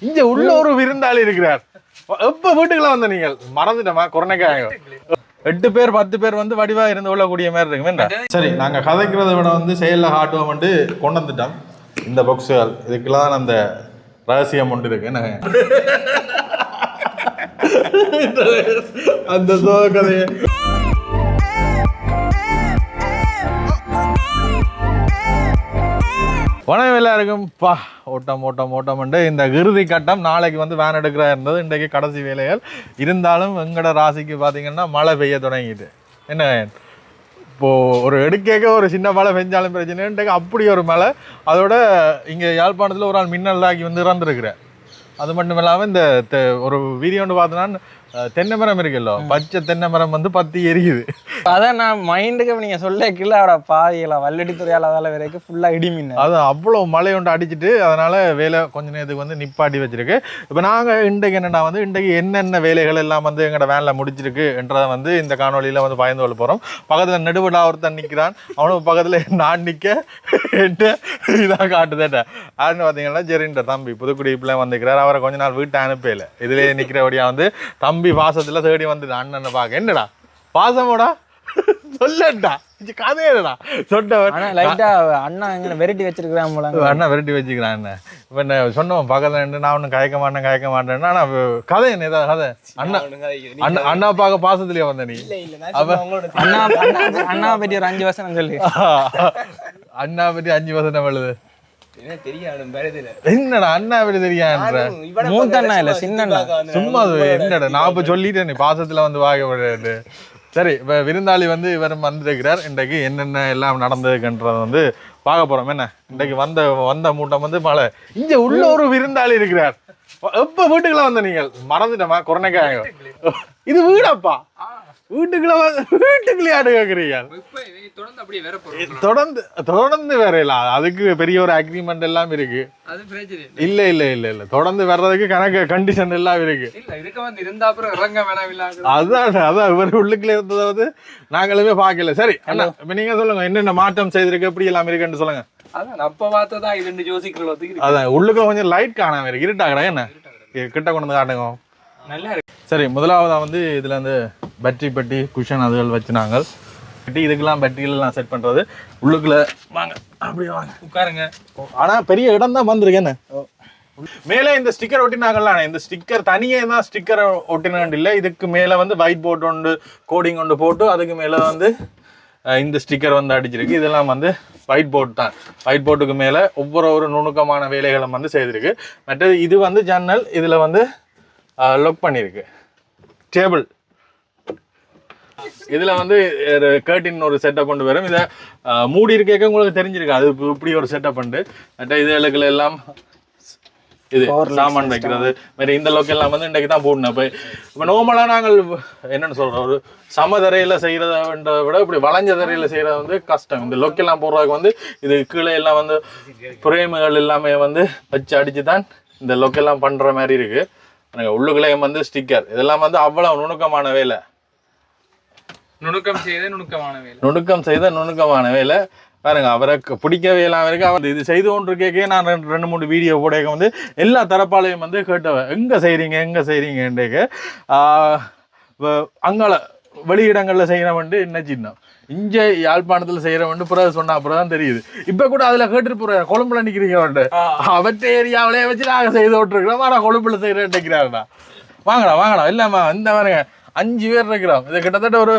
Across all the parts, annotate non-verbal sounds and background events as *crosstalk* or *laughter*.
இங்க உள்ள ஒரு விருந்தாளி இருக்கிறார். எப்ப வீட்டுக்குள்ள வந்த நீங்கள்? மறந்துட்டோமா கொரோனாக்காக. எட்டு பேர் பத்து பேர் வந்து வடிவா இருந்து கொள்ளக்கூடிய மாதிரி இருக்கு வேண்டாம் சரி நாங்க கதைக்கிறத விட வந்து செயல்ல காட்டுவோம் வந்து கொண்டு வந்துட்டோம். இந்த பாக்ஸுகள் இதுக்கெல்லாம் அந்த ரகசியம் ஒன்று இருக்கு. என்ன? *laughs* அந்த சோக வணக்கம் எல்லாருக்கும். பா ஓட்டம் ஓட்டம் ஓட்டம் உண்டு இந்த இறுதி கட்டம் நாளைக்கு வந்து வேன் எடுக்கிறா இருந்தது இன்றைக்கு கடைசி வேலைகள் இருந்தாலும் எங்களோட ராசிக்கு பார்த்தீங்கன்னா மழை பெய்ய தொடங்கிட்டு. என்ன இப்போது ஒரு எடுக்கேக்க ஒரு சின்ன மழை பெஞ்சாலும் பிரச்சனை அப்படி ஒரு மழை. அதோட இங்கே யாழ்ப்பாணத்தில் ஒரு ஆள் தாக்கி வந்து இறந்துருக்குறேன் அது மட்டும் இல்லாமல் இந்த தெ- ஒரு வீடியோன்னு பார்த்தோன்னா தென்னை மரம் இருக்குல்ல? பச்சை தென்னை மரம் வந்து பத்தி எரியுது. அதான் நான் மைண்டுக்கு நீங்க சொல்ல கீழே அவட பாதிகளா வல்லடி துறையால வேலை வரைக்கும் ஃபுல்லா இடி மின்னல் அது அவ்வளோ மழை ஒன்று அடிச்சிட்டு அதனால வேலை கொஞ்ச நேரத்துக்கு வந்து நிப்பாட்டி வச்சிருக்கு. இப்போ நாங்கள் இன்றைக்கு என்னன்னா வந்து இன்றைக்கு என்னென்ன வேலைகள் எல்லாம் வந்து எங்களோட வேனில் முடிச்சிருக்கு என்றதை வந்து இந்த காணொலியில் வந்து பயந்து கொள்ள போகிறோம் பக்கத்தில் நெடுவிடா ஒருத்தன் நிற்கிறான் அவனுக்கு பக்கத்தில் நான் நிற்க இதாக காட்டுதேட்ட யாருன்னு பார்த்தீங்கன்னா ஜெரின்ற தம்பி புதுக்குடிப்பில் வந்துக்கிறார் அவரை கொஞ்ச நாள் வீட்டை அனுப்பல இதுலேயே நிற்கிறபடியா வந்து தம்பி பாசத்தில் தேடி வந்துட்டு அண்ணனை பார்க்க. என்னடா? பாசமோடா? சொல்லட்டா. இது கதையடா. சொன்னவன். லைட்டா அண்ணா எங்க வெரைட்டி வச்சிருக்கிறான் போல அண்ணா விரட்டி வச்சுக்கிறான் என்ன இப்போ என்ன சொன்னவன் பக்கத்துல நான் ஒன்றும் கயக்க மாட்டேன் கயக்க மாட்டேன் ஆனா கதை என்ன ஏதாவது கதை. அண்ணா அண்ணா அண்ணா பார்க்க பாசத்துலயே வந்த நீ. அண்ணா அண்ணா அண்ணா பத்தி ஒரு அஞ்சு வருஷம் சொல்லு. *laughs* அண்ணா பத்தி அஞ்சு வசனம் எழுது. என்னடா அண்ணா பத்தி தெரியான்ற மூத்த அண்ணா இல்ல சின்ன அண்ணா சும்மா அது என்னடா நான் இப்ப சொல்லிட்டேன் நீ பாசத்துல வந்து வாங்க சரி இப்ப விருந்தாளி வந்து இவர் வந்திருக்கிறார். இன்றைக்கு என்னென்ன எல்லாம் நடந்ததுன்றத வந்து பார்க்க போறோம். என்ன? இன்றைக்கு வந்த வந்த மூட்டம் வந்து மழை இங்க உள்ள ஒரு விருந்தாளி இருக்கிறார். எப்ப வீட்டுக்குள்ள வந்த நீங்கள்? மறந்துட்டோமா கொரோனாக்காக இது வீடப்பா. வீட்டுக்குள்ள வீட்டுக்குள்ளே ஆடு கேக்குறீங்க? தொடர்ந்து தொடர்ந்து இல்ல அதுக்கு பெரிய ஒரு அக்ரிமெண்ட் எல்லாம் இருக்கு. இல்ல. இல்ல இல்ல இல்ல தொடர்ந்து வர்றதுக்கு கணக்கு கண்டிஷன் எல்லாம் இருக்கு. அதான் அதான். இவர் உள்ளுக்குள்ள இருந்ததை வந்து நாங்களுமே பார்க்கல. சரி அண்ணா நீங்க சொல்லுங்க. என்னென்ன மாற்றம் செய்திருக்கு எப்படி எல்லாம் இருக்குன்னு சொல்லுங்க. அதான் அப்ப பார்த்ததான் இது ரெண்டு யோசிக்கிறதுக்கு அதான் உள்ளுக்குள்ள கொஞ்சம் லைட் காணாம இருக்கு. இருட்டாகடா என்ன? கிட்ட கொண்டு வந்து காட்டுங்க. நல்லா இருக்கு சரி முதலாவதா வந்து இதுல வந்து பேட்டரி பெட்டி குஷன் அதுகள் வச்சுனாங்க பெட்டி இதுக்கெல்லாம் பேட்டரிகள் எல்லாம் செட் பண்றது. உள்ளுக்குள்ள வாங்க. அப்படியே வாங்க. உட்காருங்க. ஆனா பெரிய இடம் தான் வந்திருக்கு என்ன? மேலே இந்த ஸ்டிக்கர் ஒட்டினாங்கல்ல இந்த ஸ்டிக்கர் தனியே தான் ஸ்டிக்கர் ஒட்டினாண்டு இல்லை. இதுக்கு மேலே வந்து ஒயிட் போர்ட் ஒன்று கோடிங் ஒன்று போட்டு அதுக்கு மேலே வந்து இந்த ஸ்டிக்கர் வந்து அடிச்சிருக்கு. இதெல்லாம் வந்து ஒயிட் போர்ட் தான். ஒயிட் போர்ட்டுக்கு மேலே ஒவ்வொரு ஒரு நுணுக்கமான வேலைகளும் வந்து செய்திருக்கு. மற்றது இது வந்து ஜன்னல் இதில் வந்து லொக் பண்ணியிருக்கு டேபிள் இதுல வந்து கேர்டின் ஒரு செட்டப் கொண்டு வரும். இதை மூடி இருக்கேக்க உங்களுக்கு தெரிஞ்சிருக்கு அது இப்ப இப்படி ஒரு செட்டப் உண்டு. மற்ற இதுகளுக்கு எல்லாம் இது சாமான் வைக்கிறது. வேற இந்த லோக்கல் எல்லாம் வந்து இன்றைக்கு தான் போடணும். இப்போ இப்போ நார்மலாக நாங்கள் என்னன்னு சொல்றோம். ஒரு சமதரையில் செய்கிறத விட இப்படி வளைஞ்ச தரையில் செய்கிறது வந்து கஷ்டம். இந்த லோக்கெல்லாம் போடுறதுக்கு வந்து இது கீழே எல்லாம் வந்து பிரேமுகள் எல்லாமே வந்து வச்சு அடிச்சு தான் இந்த லோக்கெல்லாம் பண்ணுற மாதிரி இருக்கு. எனக்கு உள்ளுக்குள்ளேயும் வந்து ஸ்டிக்கர் இதெல்லாம் வந்து அவ்வளவு நுணுக்கமான வேலை நுணுக்கம் செய்த நுணுக்கமான வேலை நுணுக்கம் செய்த நுணுக்கமான வேலை பாருங்க அவரை பிடிக்கவே இல்லாம இருக்கு. அவர் இது செய்து கொண்டு கேட்க நான் ரெண்டு ரெண்டு மூணு வீடியோ போட வந்து எல்லா தரப்பாளையும் வந்து கேட்டவன் எங்க செய்றீங்க? எங்க செய்றீங்கன்றக்கு. அங்கால வெளியிடங்கள்ல செய்யறவன்ட்டு என்ன சின்னம்? இங்க யாழ்ப்பாணத்துல செய்யறவன்ட்டு பிறகு சொன்னா அப்புறம் தான் தெரியுது. இப்ப கூட அதுல கேட்டு போற கொழும்புல நிக்கிறீங்க அவற்றை ஏரியாவிலே வச்சு நாங்க செய்து விட்டுருக்கிறோம். ஆனா கொழும்புல செய்யறேன் நினைக்கிறாருடா வாங்கடா வாங்கடா இல்லம்மா இந்த பாருங்க அஞ்சு பேர் இருக்கிறோம். இது கிட்டத்தட்ட ஒரு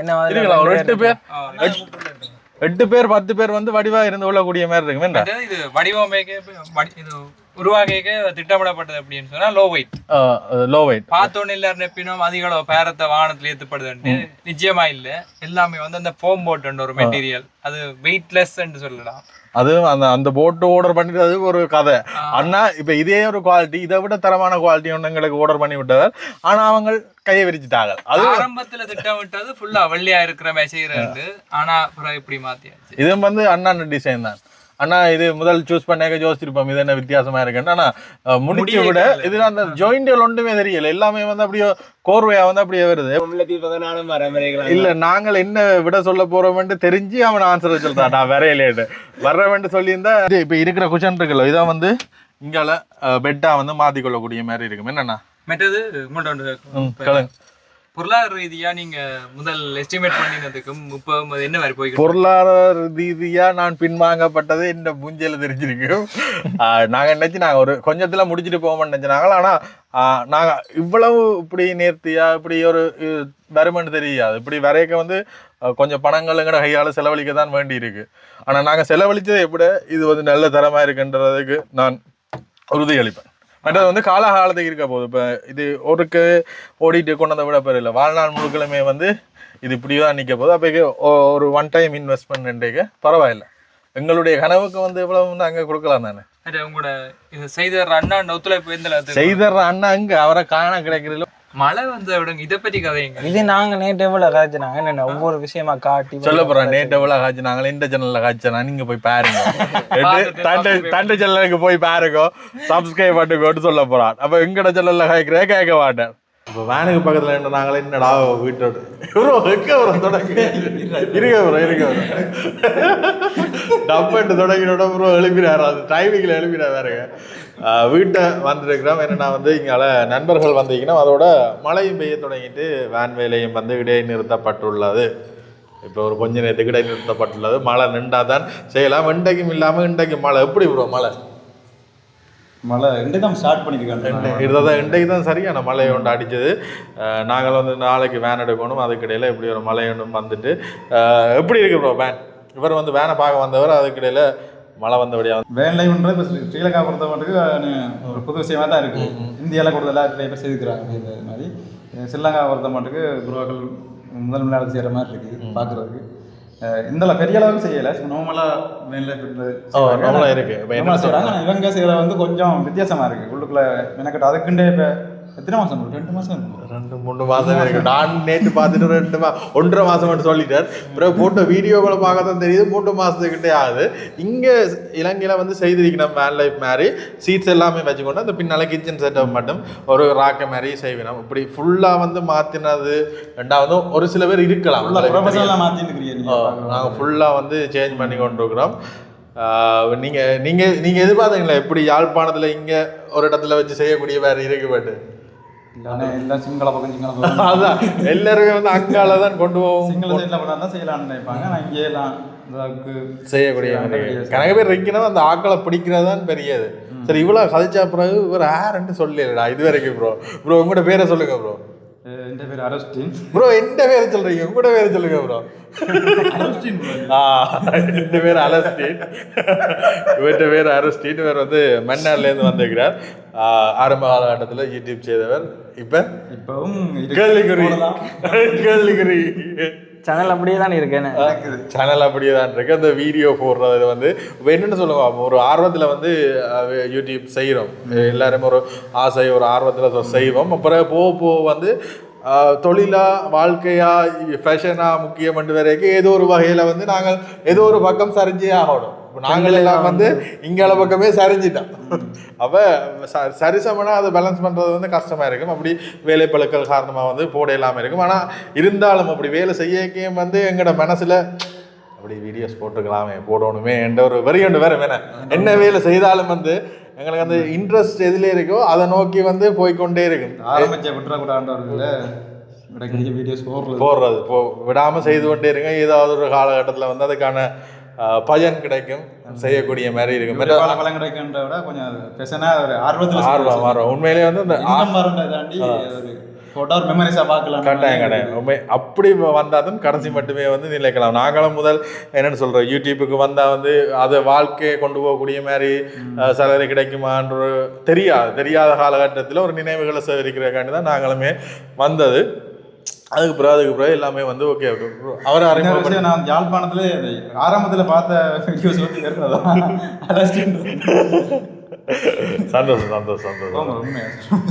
என்ன மாதிரி இருக்கலாம் ஒரு எட்டு பேர். எட்டு- பேர் பத்து பேர் வந்து வடிவா இருந்து கொள்ளக்கூடிய மாதிரி இருக்கு இது வடிவமைக்க உருவாக்க திட்டமிடப்பட்டது அப்படின்னு சொன்னா லோ வெயிட் லோ வெயிட் பார்த்தோன்னு எல்லாரும் நெப்பினோம் அதிக அளவு பேரத்தை வாகனத்துல ஏத்துப்படுதுன்னு நிச்சயமா இல்ல. எல்லாமே வந்து அந்த ஃபோம் போட்டு ஒரு மெட்டீரியல் அது வெயிட்லெஸ் சொல்லலாம். அது அந்த அந்த போட்டு ஆர்டர் பண்ணிட்டு அது ஒரு கதை. அண்ணா இப்ப இதே ஒரு குவாலிட்டி இதை விட தரமான குவாலிட்டி ஒன்று எங்களுக்கு ஆர்டர் பண்ணி விட்டவர். ஆனா அவங்க கையை விரிச்சிட்டாங்க. அது ஆரம்பத்துல திட்டமிட்டது ஃபுல்லா வெள்ளையா இருக்கிற செய்யறது ஆனா அப்புறம் இப்படி மாத்தியாச்சு. இது வந்து அண்ணா டிசைன் தான். அண்ணா இது முதல் சூஸ் பண்ணாக்க யோசிச்சிருப்போம். இது என்ன வித்தியாசமா இருக்குன்னு. ஆனா முடிச்சு விட இதுல அந்த ஜாயிண்டுகள் ஒன்றுமே தெரியல. எல்லாமே வந்து அப்படியே கோர்வையா வந்து அப்படியே வருது. இல்ல நாங்கள் என்ன விட சொல்ல போறோம்னு தெரிஞ்சு அவன் ஆன்சர் சொல்றான் நான் வரையிலேட்டு வர்றவன்ட்டு சொல்லியிருந்தா இது இப்ப இருக்கிற குஷன் இருக்குல்ல இதான் வந்து இங்கால பெட்டா வந்து மாத்திக்கொள்ளக்கூடிய மாதிரி இருக்கும். என்னண்ணா? மற்றது பொருளாதார ரீதியா நீங்க முதல் எஸ்டிமேட் பண்ணினதுக்கும் இப்போ என்ன வரை போய் பொருளாதார ரீதியா நான் பின்வாங்கப்பட்டது இந்த மூஞ்சியில தெரிஞ்சிருக்கும் நாங்க நினைச்சு நாங்க ஒரு கொஞ்சத்துல முடிச்சுட்டு போவோம்னு நினைச்சாங்க. ஆனா நாங்க இவ்வளவு இப்படி நேர்த்தியா இப்படி ஒரு இது தெரியாது. இப்படி வரையக்க வந்து கொஞ்சம் பணங்கள் எங்கட செலவழிக்க தான் வேண்டி இருக்கு ஆனால் நாங்கள் செலவழித்தது எப்படி இது வந்து நல்ல தரமாக இருக்குன்றதுக்கு நான் உறுதியளிப்பேன். மற்றது வந்து காலகாலத்துக்கு இருக்க போகுது. இப்போ இது ஒருக்கு ஓடிட்டு கொண்டு வந்த விட பெரியல. வாழ்நாள் முழுக்களுமே வந்து இது இப்படி தான் நிற்க போகுது. அப்போ ஒரு ஒன் டைம் இன்வெஸ்ட்மெண்ட் பரவாயில்ல. எங்களுடைய கனவுக்கு வந்து எவ்வளவு வந்து அங்கே கொடுக்கலாம் தானே உங்களோட இது செய்த அண்ணா ஒத்துழைப்பு செய்தர் அண்ணா அங்க அவரை காண கிடைக்கிறதுல மழை வந்த விடுங்க. இதை பற்றி கதைங்க. இது நாங்க எவ்வளவு காய்ச்சினாங்க என்ன ஒவ்வொரு விஷயமா காட்டி சொல்ல போறேன் நேற்று எவ்வளவு காய்ச்சி நாங்களே இந்த சேனல்ல காய்ச்சனா நீங்க போய் பாருங்க. தண்டு தண்டு சேனலுக்கு போய் பாருங்க. சப்ஸ்கிரைப் பண்ணுங்கன்னு சொல்ல போறான். அப்ப எங்கட சேனல்ல காய்க்கிறே கேட்க மாட்டேன். இப்போ வேனுக்கு பக்கத்தில் என்ன நாங்களே என்னடா வீட்டோட. ப்ரோ எங்க ப்ரோ தொடங்க இருக்க ப்ரோ இருக்க ப்ரோ டப்பன்ட்டு தொடங்கினோட ப்ரோ எழுப்பினார். அது டைமிங்கில் எழுப்பினார் வேறுங்க வீட்டை வந்துருக்கிறோம். என்னென்னா வந்து இங்கால நண்பர்கள் வந்தீங்கன்னா அதோட மழையும் பெய்ய தொடங்கிட்டு வேன் வேலையும் வந்து இடைநிறுத்தப்பட்டுள்ளது. இப்போ ஒரு கொஞ்ச நேரத்துக்கு இடைநிறுத்தப்பட்டுள்ளது. மழை நின்றாதான் செய்யலாம். இன்றைக்கும் இல்லாமல் இன்றைக்கு மழை. எப்படி ப்ரோ மழை? மழை ரெண்டு தான் ஸ்டார்ட் பண்ணிருக்காங்க இதுதான் இன்றைக்கு தான் சரியான மழை ஒன்று அடிச்சது. அஹ் நாங்கள் வந்து நாளைக்கு வேன் எடுக்கணும். அதுக்கிடையில் இப்படி ஒரு மழை ஒன்று வந்துட்டு எப்படி இருக்கு ப்ரோ வேன் இவர் வந்து வேனை பார்க்க வந்தவர் அதுக்கிடையில் மழை வந்தபடியாக வேன் லைவ்ன்றது இப்போ ஸ்ரீலங்கா பொறுத்த மட்டுக்கு ஒரு புது விஷயமா தான் இருக்கு. இந்தியாவில் கூடுதலாக நிறைய செய்திருக்கிறாங்க இந்த மாதிரி. ஸ்ரீலங்கா பொறுத்த மட்டுக்கு குருவாக்கள் முதல் முன்னாடி செய்கிற மாதிரி இருக்கு பார்க்குறதுக்கு இந்த பெரிய அளவுக்கு செய்யலை. ஓ நம்மளா இருக்கு. செய்கிறாங்க ஆனால் இவங்க செய்கிற வந்து கொஞ்சம் வித்தியாசமா இருக்கு. உள்ளுக்குள்ள மெனக்கட்டு அதுக்குண்டே இப்போ எத்தனை மாதம் ரெண்டு மாதம் இருக்கும் ரெண்டு மூணு மாசம் இருக்கு. நான் நேற்று பார்த்துட்டு ரெண்டு மா ஒன்றரை மாசம் மட்டும் சொல்லிட்டார். பிறகு போட்ட வீடியோக்களை பார்க்க தான் தெரியுது. மூன்று மாசத்துக்கிட்டே ஆகுது. இங்க இலங்கையில வந்து செய்திருக்கணும் வேன் லைஃப் மாதிரி சீட்ஸ் எல்லாமே வச்சுக்கொண்டு அந்த பின்னால கிச்சன் செட்டப் மட்டும் ஒரு ராக்க மாதிரி செய்வினோம் இப்படி ஃபுல்லா வந்து மாத்தினது ரெண்டாவது ஒரு சில பேர் இருக்கலாம். ஃபுல்லாக நாங்கள் ஃபுல்லாக வந்து சேஞ்ச் பண்ணி கொண்டிருக்கிறோம். ஆஹ் நீங்க நீங்க நீங்க எதிர்பார்த்தீங்களா எப்படி யாழ்ப்பாணத்துல இங்க ஒரு இடத்துல வச்சு செய்யக்கூடிய வேற இருக்கு சிங்கள பக்கம் சிங்கள *laughs* அதான். எல்லாருமே வந்து அங்கால தான் கொண்டு போவோம். சிங்கள சைடில் தான் செய்யலாம்னு நினைப்பாங்க. ஆனால் இங்கே எல்லாம் செய்யக்கூடிய. கணக்கு பேர் இருக்கணும் அந்த ஆக்களை பிடிக்கிறது தான் பெரியது சரி இவ்வளவு கதைச்சா பிறகு இவர் யாருன்னு சொல்லலடா இது வரைக்கும் ப்ரோ ப்ரோ உங்களோட பேரை சொல்லுங்க ப்ரோ என் பேர் அரஸ்டின். ப்ரோ எந்த பேரை சொல்றீங்க? உங்களோட பேரை சொல்லுங்க ப்ரோ ஆ இந்த பேர் இவர்கிட்ட பேர் அருஸ்டீன். இவர் வந்து மன்னார்ல இருந்து வந்திருக்கிறார். ஆஹ் ஆரம்ப காலகட்டத்தில் யூடியூப் செய்தவர். இப்ப? இப்பவும். கேள்விக்குறி. கேள்விக்குறி. சேனல் அப்படியே தான் இருக்கேன் சேனல் அப்படியே தான் இருக்கு. அந்த வீடியோ போடுறது வந்து என்னென்னு சொல்லுங்க. ஒரு ஆர்வத்தில் வந்து யூடியூப் செய்கிறோம் எல்லாருமே ஒரு ஆசை ஒரு ஆர்வத்தில் செய்வோம். அப்புறம் போக போக வந்து தொழிலா வாழ்க்கையா ஃபேஷனா முக்கியம் வரைக்கும் ஏதோ ஒரு வகையில் வந்து நாங்கள் ஏதோ ஒரு பக்கம் சரிஞ்சே ஆகணும். நாங்கள் எல்லாம் வந்து இங்கால பக்கமே சரிஞ்சிட்டோம். அப்போ ச சரிசமனா அதை பேலன்ஸ் பண்ணுறது வந்து கஷ்டமாக இருக்கும். அப்படி வேலை பழுக்கள் காரணமாக வந்து போட இல்லாமல் இருக்கும். ஆனால் இருந்தாலும் அப்படி வேலை செய்யக்கையும் வந்து எங்களோட மனசில் அப்படி வீடியோஸ் போட்டுக்கலாமே போடணுமே என்ற ஒரு வரி ஒன்று வேற வேணாம் என்ன வேலை செய்தாலும் வந்து எங்களுக்கு அந்த இன்ட்ரெஸ்ட் எதுல இருக்கோ அதை நோக்கி வந்து போய்க்கொண்டே இருக்கும். ஆரம்பிச்ச கிடைக்கிற வீடியோஸ் போடுறது. போடுறது. போ விடாம செய்து கொண்டே இருங்க. ஏதாவது ஒரு காலகட்டத்தில் வந்து அதுக்கான பயன் கிடைக்கும் செய்யக்கூடிய மாதிரி இருக்கும். பலன் கிடைக்கின்ற விட கொஞ்சம் பெசனாக ஒரு ஆர்வத்தில் ஆர்வம் ஆர்வம். உண்மையிலேயே வந்து இந்த வரன்றதை தாண்டி ஃபோட்டோ மெமரிஸாக பார்க்கலாம் கட்டாயம் கட்டாயம். உண்மை அப்படி வந்தாலும் கடைசி மட்டுமே வந்து நிலைக்கலாம். நாங்களும் முதல் என்னன்னு சொல்றோம் யூடியூப்புக்கு வந்தா வந்து அதை வாழ்க்கையை கொண்டு போகக்கூடிய மாதிரி சேலரி கிடைக்குமான்ற தெரியாது. தெரியாத காலகட்டத்தில் ஒரு நினைவுகளை சேகரிக்கிறதுக்காண்டி தான் நாங்களுமே வந்தது. அதுக்கு பிறகு அதுக்கு பிறகு எல்லாமே வந்து ஓகே அவரை விஷயம் நான் யாழ்ப்பாணத்துல ஆரம்பத்துல பார்த்த வீடியோஸ் வந்து அரஸ்டின் சந்தோஷம் சந்தோஷம் சந்தோஷம்.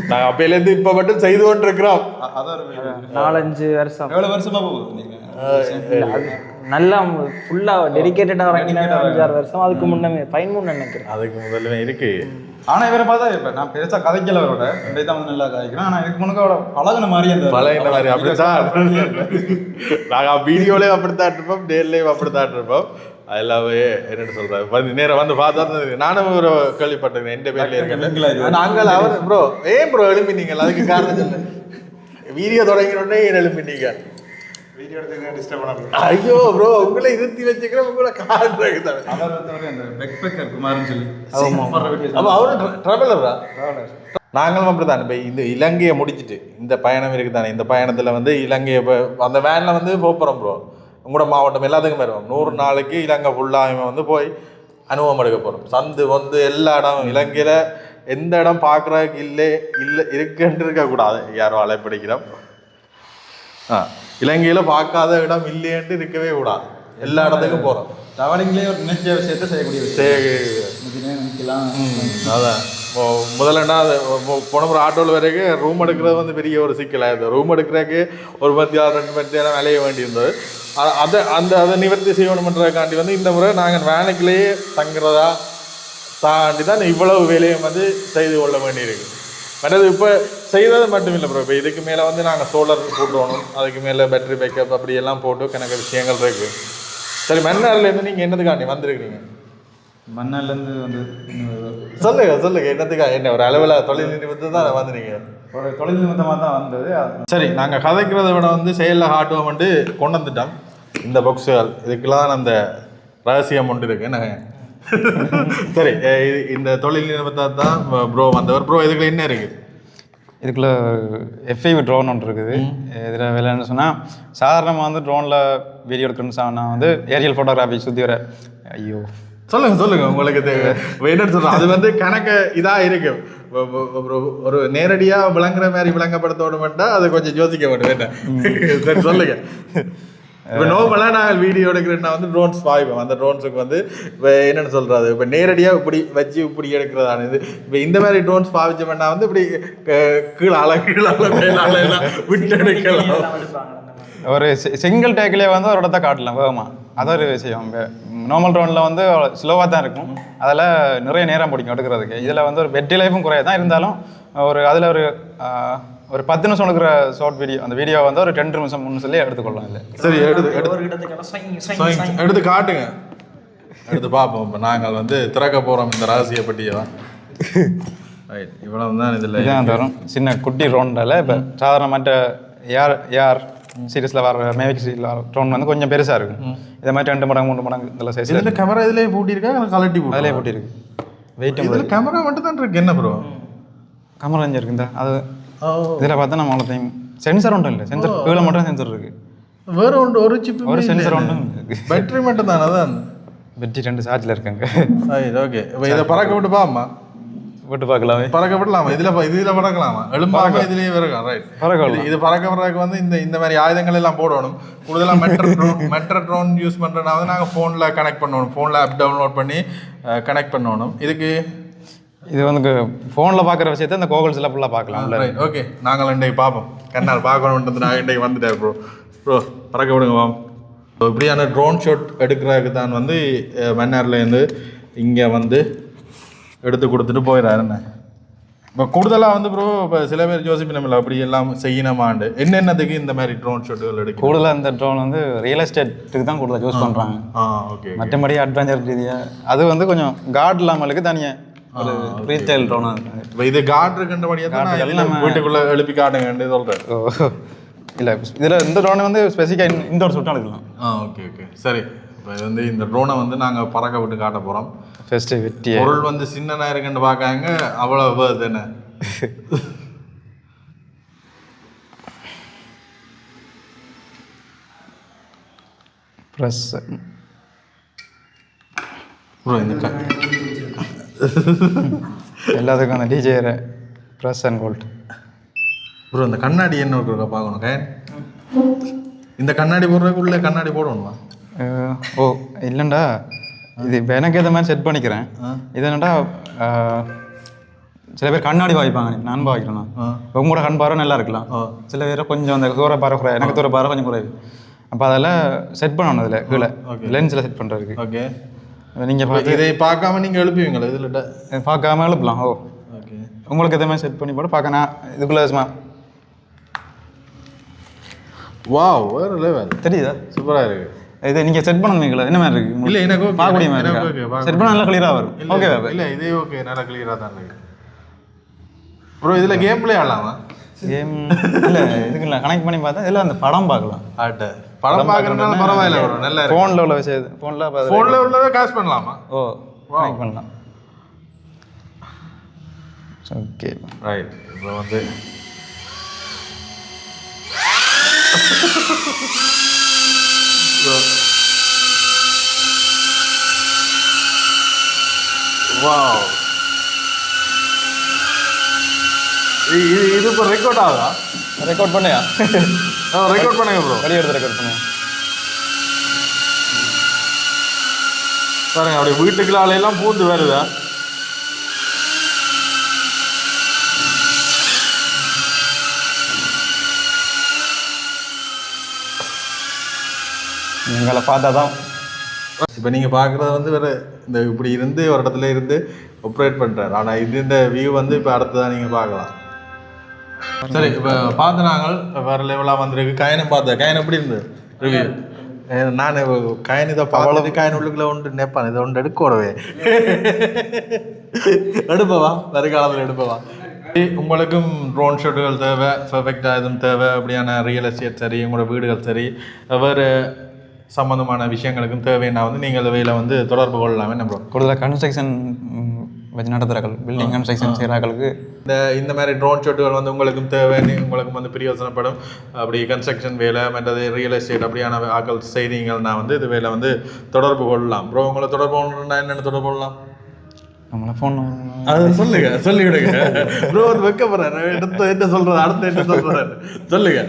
நாங்கள் அப்பையிலேருந்து இப்போ மட்டும் செய்து கொண்டிருக்கிறோம். நாலஞ்சு வருஷம். எவ்வளவு வருஷமா போகுது நீங்க? நல்லா ஃபுல்லா டெடிகேட்டடா இறங்கின அஞ்சாறு வருஷம். அதுக்கு முன்னமே பதிமூணு நினைக்கிறேன். அதுக்கு முதல்ல இருக்கு. ஆனா இவரை பார்த்தா இப்ப நான் பெருசா கதைக்கல அவரோட ரெண்டே தான் வந்து நல்லா கதைக்கிறேன். ஆனா இதுக்கு முன்னாடி அவரோட பழகுன மாதிரி அந்த இந்த மாதிரி அப்படித்தான். நாங்க வீடியோலயே அப்படித்தான் இருப்போம் நேர்லயும் அப்படித்தான் இருப்போம் எல்லாமே என்னன்னு சொல்றாரு. வந்து நேரம் வந்து பார்த்தா. நானும் ஒரு கேள்விப்பட்டேன். எந்த பேர்ல இருக்கேன் நாங்கள் அவர் ப்ரோ ஏன் ப்ரோ எழுப்பினீங்க அதுக்கு காரணம் சொல்லு வீடியோ தொடங்கின உடனே ஏன் எழுப்பினீங்க வீடியோ எடுத்து டிஸ்டர்ப் பண்ண ஐயோ ப்ரோ உங்களை இருத்தி வச்சுக்கிறேன் உங்களை தான் அவர் வந்து ஒரு அந்த பெக் பெக்கர் குமார்னு சொல்லி சூப்பர் வீடியோ அப்போ அவரும் ட்ராவலரா நாங்களும் அப்படித்தான். இப்போ இந்த இலங்கையை முடிச்சிட்டு இந்த பயணம் இருக்குது தானே இந்த பயணத்தில் வந்து இலங்கையை இப்போ அந்த வேனில் வந்து போகிறோம் ப்ரோ உங்களோட மாவட்டம் எல்லாத்துக்கும் வருவோம் நூறு நாளைக்கு இலங்கை ஃபுல்லாக வந்து போய் அனுபவம் எடுக்க போகிறோம் சந்து வந்து எல்லா இடம் இலங்கையில் எந்த இடம் பார்க்குறதுக்கு இல்லை இல்லை இருக்குன்ட்டு இருக்கக்கூடாது. யாரோ அலைப்பிடிக்கிறோம் இலங்கையில் பார்க்காத இடம் இல்லைன்ட்டு இருக்கவே கூடாது எல்லா இடத்துக்கும் போகிறோம் டிராவலிங்லேயே ஒரு நினைச்ச விஷயத்தை செய்யக்கூடிய விஷயம் நினைக்கலாம் அதான் பொ- போன ஒரு ஆட்டோவில் வரைக்கும் ரூம் எடுக்கிறது வந்து பெரிய ஒரு சிக்கலாக இருந்தது ரூம் எடுக்கிறதுக்கு ஒரு மணி நேரம் ரெண்டு மணி நேரம் விளைய வேண்டியிருந்தது அதை அந்த அதை நிவர்த்தி செய்யணுன்றதுக்காண்டி வந்து இந்த முறை நாங்கள் வேலைக்குள்ளேயே தங்குறதா தாண்டி தான் இவ்வளவு வேலையும் வந்து செய்து கொள்ள வேண்டியிருக்கு மற்றது இப்போ செய்கிறது மட்டும் இல்லை ப்ரோ இப்போ இதுக்கு மேலே வந்து நாங்கள் சோலார் போட்டுவோணும் அதுக்கு மேலே பேட்டரி பேக்கப் அப்படி எல்லாம் போட்டு கணக்கு விஷயங்கள் இருக்குது சரி மன்னார்லேருந்து நீங்கள் என்னதுக்காண்டி வந்திருக்கிறீங்க? மண்ணாலேருந்து வந்து சொல்லுங்க சொல்லுங்க. என்னத்துக்கா என்ன ஒரு அளவில் தொழில் நிமித்து தான் வந்தீங்க ஒரு தொழில் நிமித்தமாக தான் வந்தது. சரி நாங்கள் கதைக்கிறத விட வந்து செயலில் காட்டுவோம் வந்து கொண்டு வந்துட்டோம். இந்த பாக்ஸுகள் இதுக்கெல்லாம் அந்த ரகசியம் ஒன்று இருக்கு. என்ன சரி இந்த தொழில் நிமித்தத்தை தான் ப்ரோ வந்தவர். ப்ரோ இதுக்குள்ள என்ன இருக்கு? இதுக்குள்ள எஃப்ஐவி ட்ரோன் ஒன்று இருக்குது. இதில் வேலைன்னு சொன்னால் சாதாரணமாக வந்து ட்ரோனில் வீடியோ எடுக்கணும்னு சொன்னா வந்து ஏரியல் ஃபோட்டோகிராஃபி சுற்றி வர ஐயோ. சொல்லுங்க சொல்லுங்க உங்களுக்கு என்னன்னு சொல்றேன். அது வந்து கணக்கு இதா இருக்கு. ஒ- ஒ- ஒரு- ஒரு நேரடியா விளங்குற மாதிரி விளங்கப்படுத்தோட மாட்டா அது கொஞ்சம் யோசிக்க என்ன? சரி சொல்லுங்க. இப்போ நோமலா நாங்கள் வீடியோ எடுக்கிறேன்னா வந்து ட்ரோன்ஸ் பாய்ப்போம் அந்த ட்ரோன்ஸுக்கு வந்து இப்போ என்னன்னு சொல்றது? இப்போ நேரடியாக இப்படி வச்சு இப்படி எடுக்கிறதான இது. இப்போ இந்த மாதிரி ட்ரோன்ஸ் பாவிச்சோம்னா வந்து இப்படி கீழே அல கீழே எல்லாம் விட்டு எடுக்கலாம். ஒரு சிங்கிள் டேக்கிலே வந்து ஒரு இடத்த காட்டலாம் வேகமாக அது ஒரு விஷயம். நார்மல் ட்ரோனில் வந்து ஸ்லோவாக தான் இருக்கும். அதில் நிறைய நேரம் பிடிக்கும் எடுக்கிறதுக்கு. இதில் வந்து ஒரு பெட்டி லைஃபும் குறைய தான் இருந்தாலும் ஒரு அதில் ஒரு ஒரு பத்து நிமிஷம் எடுக்கிற ஷார்ட் வீடியோ அந்த வீடியோ வந்து ஒரு ரெண்டு நிமிஷம் மூணு சொல்லி எடுத்துக்கொள்ளலாம் இல்லை சரி எடுத்து எடுத்து. எடுத்து காட்டுங்க. எடுத்து பார்ப்போம். இப்போ நாங்கள் வந்து திறக்க போகிறோம் இந்த ரகசிய பெட்டியை ரைட் இவ்வளவு தான் இதில் இதான் தரும். சின்ன குட்டி ட்ரோன்றால இப்போ சாதாரண மற்ற ஏர் ஏர் சீரியஸில் வர மேவிக் சீரியில் வர ட்ரோன் வந்து கொஞ்சம் பெருசாக இருக்கும். இதை மாதிரி ரெண்டு மடங்கு மூணு மடங்கு இதில் சைஸில் இதில் கேமரா இதிலே பூட்டியிருக்கா? இல்லை கலட்டி போட்டு அதிலே போட்டிருக்கு வெயிட்டும் இதில் கேமரா மட்டும் தான் இருக்கு. என்ன ப்ரோ கமரா இங்கே இருக்குந்தா அது இதில் பார்த்தா நம்ம அவ்வளோத்தையும் சென்சர் ஒன்றும் இல்லை சென்சர் கீழே மட்டும் சென்சர் இருக்கு. வேற ஒன்று ஒரு சிப் ஒரு சென்சர் ஒன்றும் பேட்டரி மட்டும் தானே அதான்? வெட்டி ரெண்டு சார்ஜில் இருக்காங்க. ரைட் ஓகே இப்போ இதை பறக்க விட்டு பாம்மா விட்டு பார்க்கலாமே. பறக்க விடலாமா இதுல இதுல பறக்கலாமா? எலும்பாக இதுலயே இருக்கும் ரைட் பறக்க இது பறக்க பறக்க வந்து இந்த இந்த மாதிரி ஆயுதங்கள் எல்லாம் போடணும். கூடுதலா metro drone metro drone use பண்றதுனா வந்து நாங்க போன்ல கனெக்ட் பண்ணணும். போன்ல ஆப் டவுன்லோட் பண்ணி கனெக்ட் பண்ணணும். இதுக்கு இது வந்து ஃபோனில் பார்க்குற விஷயத்த இந்த கோகுல்ஸில் ஃபுல்லாக பார்க்கலாம் ஓகே நாங்கள் இன்றைக்கு பார்ப்போம். கண்ணால் பார்க்கணுன்றது நான் இன்றைக்கு வந்துட்டேன் ப்ரோ ப்ரோ பறக்க விடுங்க வாம் ஸோ இப்படியான ட்ரோன் ஷாட் எடுக்கிறதுக்கு தான் வந்து மன்னார்லேருந்து இங்கே வந்து எடுத்து கொடுத்துட்டு போயிடாரு என்ன? இப்போ கூடுதலாக வந்து ப்ரோ இப்போ சில பேர் யோசிப்பினமில்ல அப்படி எல்லாம் செய்யணுமாண்டு. என்னென்னதுக்கு இந்த மாதிரி ட்ரோன் ஷாட்டுகள் எடுக்கும் கூடுதலாக இந்த ட்ரோன் வந்து ரியல் எஸ்டேட்டுக்கு தான் கூடுதலாக யூஸ் பண்ணுறாங்க ஆ ஓகே மற்றபடி அட்வென்ச்சர் ரீதியாக அது வந்து கொஞ்சம் காட் இல்லாமலுக்கு தனியாக ஒரு ரீட்டைல் இருக்காங்க இப்போ இது காட் இருக்கின்றபடியே தான் நான் காட்டு எல்லாம் வீட்டுக்குள்ளே எழுப்பி காட்டுங்கன்னு சொல்கிறேன் இல்லை இதில் இந்த ட்ரோன் வந்து ஸ்பெசிஃபிக்காக இன்டோர் சுட்டம் எடுக்கலாம். ஆ ஓகே ஓகே சரி. இப்போ இது வந்து இந்த ட்ரோனை வந்து நாங்கள் பறக்க விட்டு காட்ட போகிறோம் ஃபஸ்ட்டு வெட்டியை. பொருள் வந்து சின்னனா இருக்குன்னு பார்க்காங்க அவ்வளோ வேர்து என்ன ப்ளஸ் ப்ரோ இந்த க *laughs* எல்லாத்துக்கும் அந்த DJ press and gold bro இந்த கண்ணாடி என்ன இருக்கா பார்க்கணும் கயன் இந்த கண்ணாடி போடுறதுக்குள்ளே கண்ணாடி போடணுமா? ஓ இல்லைண்டா. இது இப்போ எனக்கு ஏற்ற மாதிரி செட் பண்ணிக்கிறேன். இது என்னடா சில பேர் கண்ணாடி வாய்ப்பாங்க நான் பாய்க்கிறேன் ஆ. உங்களோட கண் பார்வை நல்லா இருக்கலாம். சில பேர் கொஞ்சம் அந்த தூர பார்வை குறை எனக்கு தூர பார்வை கொஞ்சம் குறைவு. அப்போ அதில் செட் பண்ணணும் இதில் கீழே. லென்ஸில் செட் பண்ணுறதுக்கு ஓகே நீங்கள் பார்த்து இதை பார்க்காம நீங்க எழுப்புவீங்களா? இதுல பார்க்காம எழுப்பலாம். ஓ. ஓகே. உங்களுக்கு எதுவுமே செட் பண்ணி போட்டு பார்க்க நான் இதுக்குள்ளே சும்மா வாவ் வேற லெவல் தெரியுதா? சூப்பரா இருக்கு. இது நீங்கள் செட் பண்ணணுங்களா? என்ன மாதிரி இருக்கு? இல்ல எனக்கு. பார்க்கக்கூடிய மாதிரி இருக்கா? செட் பண்ண நல்லா கிளியராக வரும். ஓகே இல்ல இதே ஓகே நல்லா கிளியரா தான் இருக்கு. ப்ரோ இதுல கேம் பிளே ஆடலாமா? கேம் இல்லை இதுக்கு இல்லை. கனெக்ட் பண்ணி பார்த்தா இதில் அந்த படம் பார்க்கலாம். ஆட்ட. படம் பார்க்கறதுனால பரவாயில்ல ப்ரோ நல்லா இருக்கு ஃபோனில் உள்ள விஷயம் ஃபோனில் ஃபோன்ல உள்ளதை காசு பண்ணலாமா? ஓ பண்ணலாம். ஓகே ரைட் இப்போ வந்து வாவ் இது இது இப்போ ரெக்கார்ட் ஆகுதா? ரெக்கார்ட் பண்ணியா? *laughs* ரெக்கார்ட் பண்ணுங்க ப்ரோ வெளியே எடுத்து ரெக்கார்ட் பண்ணுங்க. பாருங்க அப்படியே வீட்டுக்குள்ள எல்லாம் பூந்து வருதா? எங்களை பார்த்தா தான் இப்போ நீங்கள் பார்க்குறது வந்து வேறு இந்த இப்படி இருந்து ஒரு இடத்துல இருந்து ஆப்ரேட் பண்ணுறாரு ஆனால் இது இந்த வியூ வந்து இப்போ அடுத்ததான் நீங்கள் பார்க்கலாம். சரி இப்போ பார்த்து நாங்கள் வேறு லெவலாக வந்திருக்கு. கயனை பார்த்தேன் கயன் எப்படி இருந்தது? ரிவ்யூ. நான் கயன் இதை பார்த்து. கயன் உள்ளுக்குள்ள ஒன்று நெப்பான் இதை ஒன்று எடுக்கோடவே எடுப்பவா? வருகாலத்தில் எடுப்பவா? உங்களுக்கும் ட்ரோன் ஷாட்டுகள் தேவை பெர்ஃபெக்டாக எதுவும் தேவை? அப்படியான ரியல் எஸ்டேட் சரி உங்களோட வீடுகள் சரி வேறு சம்மந்தமான விஷயங்களுக்கும் தேவைன்னா வந்து நீங்கள் இவையில் வந்து தொடர்பு கொள்ளலாமே நம்ம கூடுதலாக கன்ஸ்ட்ரக்ஷன் வச்சு நடத்துகிறார்கள் பில்டிங் கன்ஸ்ட்ரக்ஷன் செய்கிறார்களுக்கு இந்த இந்த மாதிரி ட்ரோன் ஷாட்டுகள் வந்து உங்களுக்கும் தேவைன்னு உங்களுக்கும் வந்து பிரயோசனப்படும். அப்படி கன்ஸ்ட்ரக்ஷன் வேலை மற்றது ரியல் எஸ்டேட் அப்படியான ஆக்கள் செய்கிறீங்கன்னா வந்து இது வேலை வந்து தொடர்பு கொள்ளலாம். ப்ரோ உங்களை தொடர்பு கொள்ளணும்னா என்னென்ன தொடர்பு கொள்ளலாம்? நம்மளை ஃபோன் அது சொல்லுங்க சொல்லி விடுங்க ப்ரோ வந்து வைக்க போறாரு அடுத்த என்ன சொல்றது அடுத்த என்ன சொல்றாரு? சொல்லுங்க.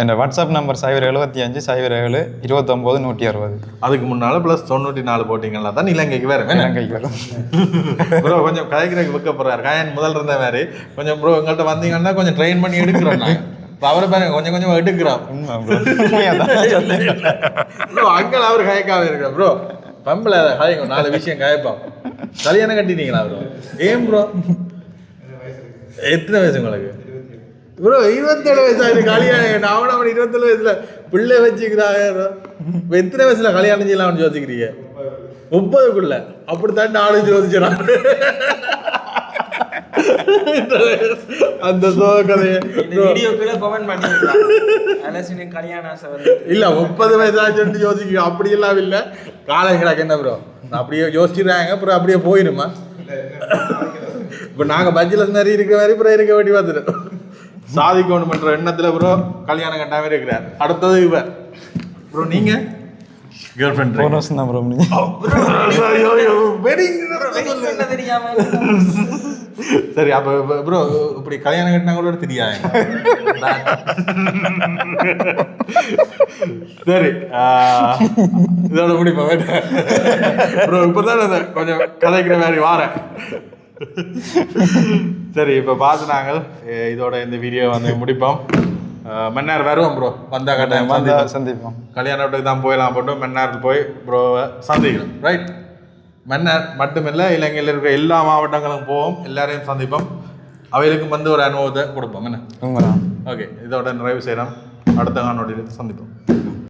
என் வாட்ஸ்அப் நம்பர் சைபர் எழுபத்தி அஞ்சு சைபர் ஏழு இருபத்தொம்போது நூற்றி அறுபது. அதுக்கு முன்னால ப்ளஸ் தொண்ணூற்றி நாலு போட்டிங்களா தான் இலங்கைக்கு வேற இலங்கைக்கு வரும் ப்ரோ கொஞ்சம் கதைக்கிறதுக்கு வைக்க போறாரு. காயன் முதல் இருந்த மாதிரி. கொஞ்சம் ப்ரோ எங்கள்கிட்ட வந்தீங்கன்னா கொஞ்சம் ட்ரெயின் பண்ணி எடுக்கிறோம் அவரை பாருங்க கொஞ்சம் கொஞ்சம் எடுக்கிறோம். ப்ரோ அங்கே அவர் கயக்காம இருக்கிற ப்ரோ பம்பில் கயங்க நாலு விஷயம் கயப்பான். கல்யாணம் கட்டிட்டீங்களா ப்ரோ ஏன் ப்ரோ எத்தனை வயசு உங்களுக்கு? ப்ரோ இருபத்தேழு வயசு? ஆகுது கல்யாணம். அவன் அவன் இருபத்தேழு வயசுல பிள்ளை வச்சுக்கிறாங்க இப்போ எத்தனை வயசுல கல்யாணம் செய்யலாம்னு யோசிக்கிறீங்க? முப்பதுக்குள்ள. அப்படித்தான் நாலு யோசிச்சிடான் அந்த இல்ல முப்பது வயசாச்சுன்னு யோசிக்க அப்படி எல்லாம் இல்ல. காலங்களுக்கு என்ன ப்ரோ அப்படியே யோசிச்சுறாங்க அப்புறம் அப்படியே போயிருமா? இப்ப நாங்க பட்ஜெட் மாதிரி இருக்க மாதிரி அப்புறம் இருக்க வேண்டி சாதிக்கணும்ன்ற எண்ணத்துல ப்ரோ கல்யாணம் கட்டாம இருக்கிறார். அடுத்தது இவ ப்ரோ நீங்க? கேர்ள் ஃப்ரெண்ட் போன வருஷம் தான் ப்ரோ முடிஞ்சு என்ன தெரியாம? சரி அப்ப ப்ரோ இப்படி கல்யாணம் கட்டினாங்களோட தெரியாது. சரி இதோட முடிப்போம். ப்ரோ இப்பதான் கொஞ்சம் கதைக்கிற மாதிரி வாரேன். சரி இப்போ பார்த்து நாங்கள் இதோட இந்த வீடியோ வந்து முடிப்போம். மன்னார் வருவோம் ப்ரோ வந்தா கட்டாயம் வந்தா சந்திப்போம். சந்திப்போம் கல்யாண வீட்டுக்கு தான் போயிடலாம் போட்டு மன்னார் போய் ப்ரோவை சந்திக்கிறோம் ரைட் மன்னார் மட்டுமில்லை இலங்கையில் இருக்கிற எல்லா மாவட்டங்களும் போவோம் எல்லாரையும் சந்திப்போம். அவைகளுக்கும் வந்து ஒரு அனுபவத்தை கொடுப்போம் என்ன? ஓகே இதோட நிறைவு செய்கிறோம் அடுத்த காணொலியில் சந்திப்போம்.